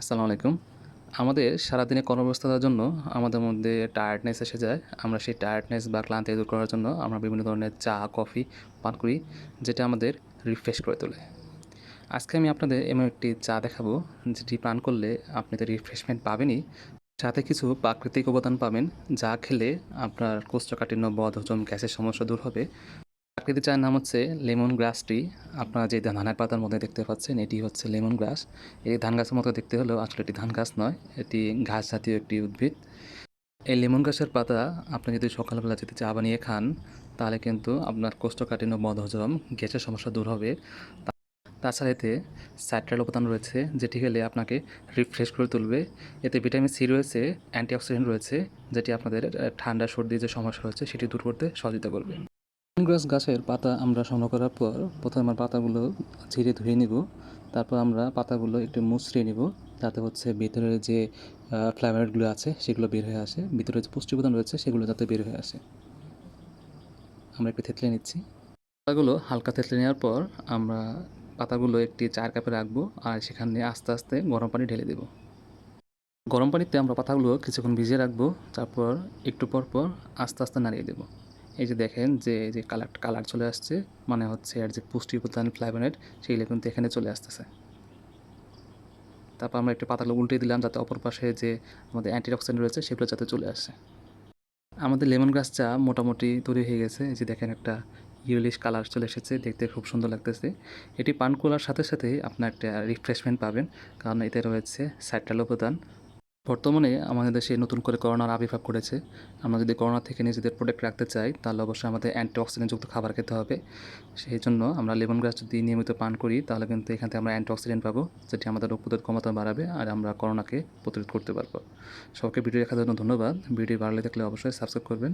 আসসালামু আলাইকুম। আমাদের সারাদিনে কর্মব্যস্ততার জন্য আমাদের মধ্যে টায়ার্ডনেস এসে যায়। আমরা সেই টায়ার্ডনেস বা ক্লান্তি দূর করার জন্য আমরা বিভিন্ন ধরনের চা, কফি পান করি, যেটা আমাদের রিফ্রেশ করে তোলে। আজকে আমি আপনাদের এমন একটি চা দেখাবো, যেটি পান করলে আপনি তো রিফ্রেশমেন্ট পাবেনই। সাথে কিছু প্রাকৃতিক উপাদান পাবেন, যা খেলে আপনার কোষ্ঠকাঠিন্য, বদ, হজম, গ্যাসের সমস্যা দূর হবে। প্রাকৃতিক চায়ের নাম হচ্ছে লেমন গ্রাস টি, আপনারা যে ধানের পাতার মধ্যে দেখতে পাচ্ছেন, এটি হচ্ছে লেমন গ্রাস। এই ধান গাছের মতো দেখতে হলেও আসলে এটি ধান গাছ নয়, এটি ঘাস জাতীয় একটি উদ্ভিদ। এই লেমন গাছের পাতা আপনি যদি সকালবেলা যদি চা বানিয়ে খান, তাহলে কিন্তু আপনার কোষ্ঠকাঠিন্য, বদহজম, গ্যাসের সমস্যা দূর হবে। তাছাড়া এতে সাইট্রাল উপাদান রয়েছে, যেটি খেলে আপনাকে রিফ্রেশ করে তুলবে। এতে ভিটামিন সি রয়েছে অ্যান্টিঅক্সিডেন্ট রয়েছে, যেটি আপনাদের ঠান্ডা সর্দি যে সমস্যা রয়েছে, সেটি দূর করতে সহযোগিতা করবে। গ্রাস গাছের পাতা আমরা সংগ্রহ করার পর প্রথমে আমরা পাতাগুলো ঝিরে ধুয়ে নিব। তারপর আমরা পাতাগুলো একটু মুচড়িয়ে নিব। যাতে হচ্ছে ভিতরে যে ফ্লেভারগুলো আছে সেগুলো বের হয়ে আসে। ভিতরে যে পুষ্টি উপাদান রয়েছে সেগুলো যাতে বের হয়ে আসে। আমরা একটু থেতলে নিচ্ছি। পাতাগুলো হালকা থেতলে নেওয়ার পর আমরা পাতাগুলো একটি চার কাপে রাখব আর সেখানে আস্তে আস্তে গরম পানি ঢেলে দেবো। গরম পানিতে আমরা পাতাগুলো কিছুক্ষণ ভিজিয়ে রাখব। তারপর একটু পর পর আস্তে আস্তে নাড়িয়ে দেবো। এই যে দেখেন যে, এই যে কালার কালার চলে আসছে মানে হচ্ছে এর যে পুষ্টি উপাদান ফ্লাইভেনেট সেইগুলো কিন্তু এখানে চলে আসতেছে। তারপর আমরা একটু পাতাগুলো উল্টে দিলাম যাতে অপর পাশে যে আমাদের অ্যান্টিঅক্সিডেন্ট রয়েছে, সেগুলো যাতে চলে আসে। আমাদের লেমন গ্রাস চা মোটামুটি তৈরি হয়ে গেছে। এই যে দেখেন একটা ইউলিশ কালার চলে এসেছে, দেখতে খুব সুন্দর লাগতেছে। এটি পান করার সাথে সাথে আপনার একটা রিফ্রেশমেন্ট পাবেন, কারণ এতে রয়েছে সাইট্রাল উপাদান। বর্তমানে আমাদের দেশে নতুন করে করোনার আবির্ভাব করেছে আমরা যদি করোনা থেকে নিজেদের প্রোটেক্ট রাখতে চাই, তাহলে অবশ্যই আমাদের অ্যান্টিঅক্সিডেন্টযুক্ত খাবার খেতে হবে। সেই জন্য আমরা লেমন গ্রাস যদি নিয়মিত পান করি, তাহলে কিন্তু এখান থেকে আমরা অ্যান্টিঅক্সিডেন্ট পাবো, যেটি আমাদের রোগ প্রতিরোধ ক্ষমতা বাড়াবে আর আমরা করোনাকে প্রতিরোধ করতে পারব। সবাইকে ভিডিও দেখার জন্য ধন্যবাদ। ভিডিও ভালো থাকলে অবশ্যই সাবস্ক্রাইব করবেন।